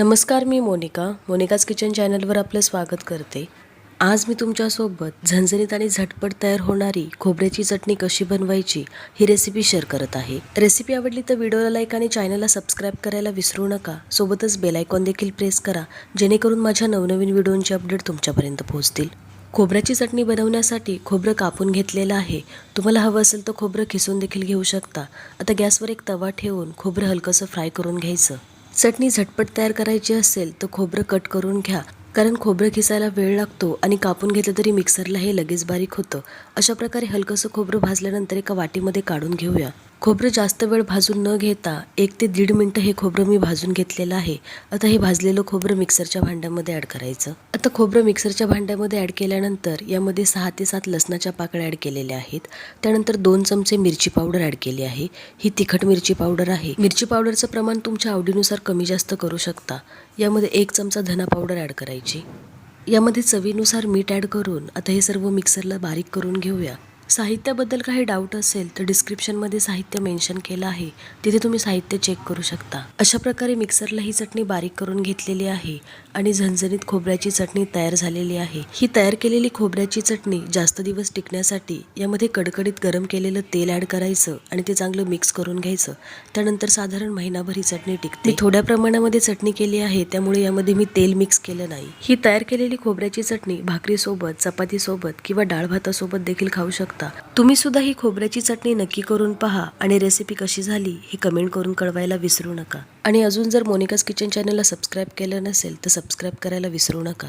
नमस्कार मी Monika. Monika's kitchen चॅनलवर आपलं स्वागत करते. आज मी तुमच्यासोबत झणझणीत आणि झटपट तयार होणारी खोबऱ्याची चटणी कशी बनवायची ही रेसिपी शेअर करत आहे. रेसिपी आवडली तर व्हिडिओला लाईक आणि चॅनलला सबस्क्राईब करायला विसरू नका. सोबतच बेलायकॉन देखील प्रेस करा जेणेकरून माझ्या नवनवीन व्हिडिओंचे अपडेट तुमच्यापर्यंत पोहोचतील. खोबऱ्याची चटणी बनवण्यासाठी खोबरं कापून घेतलेलं आहे. तुम्हाला हवं असेल तर खोबरं खिसून देखील घेऊ शकता. आता गॅसवर एक तवा ठेवून खोबरं हलकंसं फ्राय करून घ्यायचं. चटणी झटपट तयार करायची असेल तर खोबरं कट करून घ्या. कारण खोबरं खिसायला वेळ लागतो आणि कापून घेतलं तरी मिक्सरला हे लगेच बारीक होतं. अशा प्रकारे हलकंसं खोबरं भाजल्यानंतर एका वाटीमध्ये काढून घेऊया. खोबरं जास्त वेळ भाजून न घेता एक ते दीड मिनटं हे खोबरं मी भाजून घेतलेलं आहे. आता हे भाजलेलं खोबरं मिक्सरच्या भांड्यामध्ये ॲड करायचं. आता खोबरं मिक्सरच्या भांड्यामध्ये ॲड केल्यानंतर यामध्ये सहा ते सात लसणाच्या पाकळ्या ॲड केलेल्या आहेत. त्यानंतर दोन चमचे मिरची पावडर ॲड केली आहे. ही तिखट मिरची पावडर आहे. मिरची पावडरचं प्रमाण तुमच्या आवडीनुसार कमी जास्त करू शकता. यामध्ये एक चमचा धना पावडर ॲड करायची. यामध्ये चवीनुसार मीठ ॲड करून आता हे सर्व मिक्सरला बारीक करून घेऊया. साहित्याबद्दल काही डाऊट असेल तर डिस्क्रिप्शनमध्ये साहित्य मेन्शन केलं आहे. तिथे तुम्ही साहित्य चेक करू शकता. अशा प्रकारे मिक्सरला ही चटणी बारीक करून घेतलेली आहे आणि झणझणीत खोबऱ्याची चटणी तयार झालेली आहे. ही तयार केलेली खोबऱ्याची चटणी जास्त दिवस टिकण्यासाठी यामध्ये कडकडीत गरम केलेलं तेल ॲड करायचं आणि ते चांगलं मिक्स करून घ्यायचं. त्यानंतर साधारण महिनाभर ही चटणी टिकते. थोड्या प्रमाणामध्ये चटणी केली आहे त्यामुळे यामध्ये मी तेल मिक्स केलं नाही. ही तयार केलेली खोबऱ्याची चटणी भाकरीसोबत चपातीसोबत किंवा डाळ भातासोबत देखील खाऊ शकता तुम्ही सुद्धा ही खोबऱ्याची चटणी नक्की करून पहा आणि रेसिपी कशी झाली हे कमेंट करून कळवायला विसरू नका. आणि अजून जर मोनिकाज किचन चॅनलला सबस्क्राईब केलं नसेल तर सबस्क्राईब करायला विसरू नका.